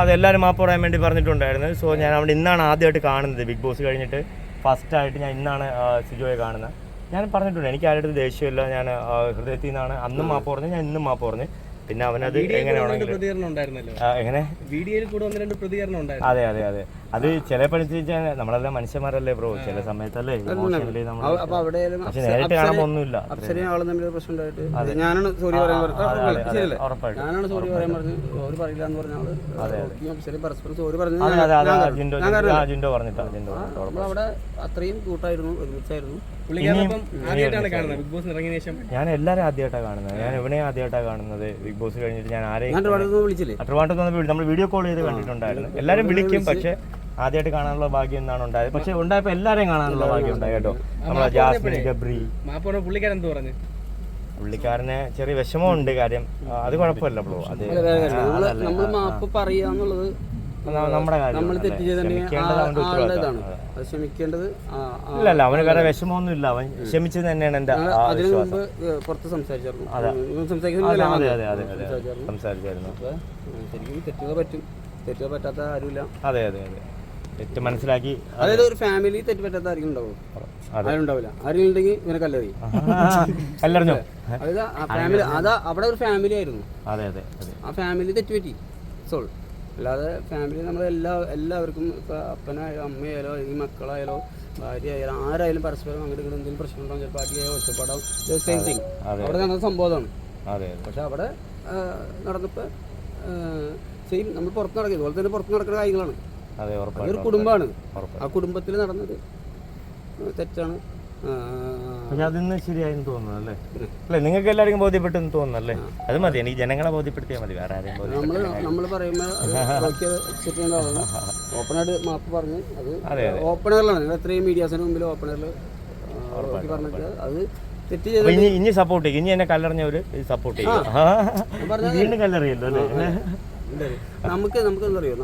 അതെല്ലാവരും മാപ്പ് പറയാൻ വേണ്ടി പറഞ്ഞിട്ടുണ്ടായിരുന്നു. സോ ഞാൻ അവിടെ ഇന്നാണ് ആദ്യമായിട്ട് കാണുന്നത്. ബിഗ് ബോസ് കഴിഞ്ഞിട്ട് ഫസ്റ്റ് ആയിട്ട് ഞാൻ ഇന്നാണ് സിജോയെ കാണുന്നത്. ഞാൻ പറഞ്ഞിട്ടുണ്ട് എനിക്ക് ആരുടെ ദേഷ്യമില്ല. ഞാൻ ഹൃദയത്തിൽ നിന്നാണ് അന്നും മാപ്പ് പറഞ്ഞു ഞാൻ ഇന്നും മാപ്പ് പറഞ്ഞു. പിന്നെ അവനത് എങ്ങനെയാണെങ്കിലും എങ്ങനെ? വീഡിയോയിൽ കൂടെ ഒന്ന് രണ്ട് പ്രതികരണം അതെ അതെ അതെ. അത് ചില പഠിച്ചാൽ നമ്മളെല്ലാം മനുഷ്യന്മാരല്ലേ ബ്രോ ചില സമയത്തല്ലേ അവിടെ പക്ഷെ നേരിട്ട് കാണുമ്പോ ഒന്നുമില്ല അപ്സരയും ആളും തമ്മിൽ പ്രശ്നം ഉണ്ടായിട്ട് ഞാനാണ് സോറി പറയാൻ പറഞ്ഞത്. ഞാനാണ് സോറി പറയാൻ പറഞ്ഞത്. സോറി പറയില്ല എന്ന് പറഞ്ഞ അപ്സരയും പരസ്പരം സോറി പറഞ്ഞു. നമ്മളവിടെ അത്രയും കൂട്ടായിരുന്നു ഒരുമിച്ചായിരുന്നു. ഞാൻ എല്ലാരും ആദ്യമായിട്ടാണ് കാണുന്നത്. ഞാൻ എവിടെയും ആദ്യമായിട്ടാണ് കാണുന്നത്. ബിഗ് ബോസ് കഴിഞ്ഞിട്ട് ഞാൻ ആരെയും വന്ന് നമ്മൾ വീഡിയോ കോൾ ചെയ്ത് കണ്ടിട്ടുണ്ടായിരുന്നു. എല്ലാരും വിളിക്കും പക്ഷെ ആദ്യമായിട്ട് കാണാനുള്ള ഭാഗ്യം എന്നാണ് ഉണ്ടായത്. പക്ഷെ ഉണ്ടായപ്പോ എല്ലാവരെയും കാണാനുള്ള ഭാഗ്യം ഉണ്ടായി കേട്ടോ. നമ്മളെ ജാസ്മിൻ ഗബ്രി. പുള്ളിക്കാരൻ എന്ത് പറഞ്ഞു? പുള്ളിക്കാരന് ചെറിയ വിഷമമുണ്ട് കാര്യം. അത് കുഴപ്പമില്ല ബ്രോ. അത് നമ്മൾ മാപ്പ് നമ്മുടെ ഇല്ല അല്ല അവന് വേറെ വിഷമമൊന്നും ഇല്ല അവൻ ക്ഷമിച്ചത് തന്നെയാണ് എന്റെ പുറത്ത് സംസാരിച്ചായിരുന്നു. സംസാരിച്ചായിരുന്നു. ശരിക്കും തെറ്റുക പറ്റും. തെറ്റുക പറ്റാത്ത ആരുമില്ല. അതെ അതെ അതെ. തെറ്റ് മനസ്സിലാക്കി അതായത് ഒരു ഫാമിലി തെറ്റ് പറ്റാത്ത ആരെങ്കിലും ഉണ്ടാവും ആരും ഉണ്ടാവില്ല. ഉണ്ടെങ്കിൽ ഇവനെ കല്ലെറി കല്ലറിഞ്ഞോ? അതായത് ആ ഫാമിലി അതാ. അവിടെ ഒരു ഫാമിലി ആയിരുന്നു. അതെ അതെ ആ ഫാമിലി തെറ്റുപറ്റി. സോൾ അല്ലാതെ ഫാമിലി നമ്മൾ എല്ലാ എല്ലാവർക്കും ഇപ്പൊ അപ്പനായാലോ അമ്മയായാലോ ഈ മക്കളായാലോ ഭാര്യ ആയാലും ആരായാലും പരസ്പരം അങ്ങനെ എന്തെങ്കിലും പ്രശ്നം ഉണ്ടാവും ചിലപ്പോൾ അടിയായോ ഒച്ചപ്പാടാവും സെയിം തിങ്. അവിടെ നടന്ന സംഭവമാണ് പക്ഷെ അവിടെ നടന്നപ്പോൾ സെയിം നമ്മൾ പുറത്ത് നടക്കുക ഇതുപോലെ തന്നെ പുറത്ത് നടക്കുന്ന കാര്യങ്ങളാണ്. അതെ അതൊരു കുടുംബമാണ്. ആ കുടുംബത്തിൽ നടന്നത് തെറ്റാണ്. പക്ഷെ അതിന്ന് ശരിയായെന്ന് തോന്നുന്നു അല്ലേ? അല്ലേ നിങ്ങൾക്ക് എല്ലാവർക്കും ബോധ്യപ്പെട്ടെന്ന് തോന്നുന്നു അല്ലേ? അത് മതി എനിക്ക് ജനങ്ങളെ ബോധ്യപ്പെടുത്തിയാൽ മതി വേറെ ആരെയും നമ്മൾ നമ്മൾ പറയുമ്പോൾ ഓപ്പണായിട്ട് മാപ്പ് പറഞ്ഞ് അത് ഓപ്പണറിലാണ്. നിങ്ങൾ എത്രയും മീഡിയാസിന് മുമ്പിൽ ഓപ്പണറിൽ പറഞ്ഞിട്ട് അത് ഇനി ഇനി സപ്പോർട്ട് ചെയ്യും. ഇനി എന്നെ കല്ലെറിഞ്ഞവര് സപ്പോർട്ട് ചെയ്യും. വീണ്ടും കല്ലെറിയല്ലോ അല്ലേ? നമുക്ക് നമുക്ക് എന്താ അറിയോ?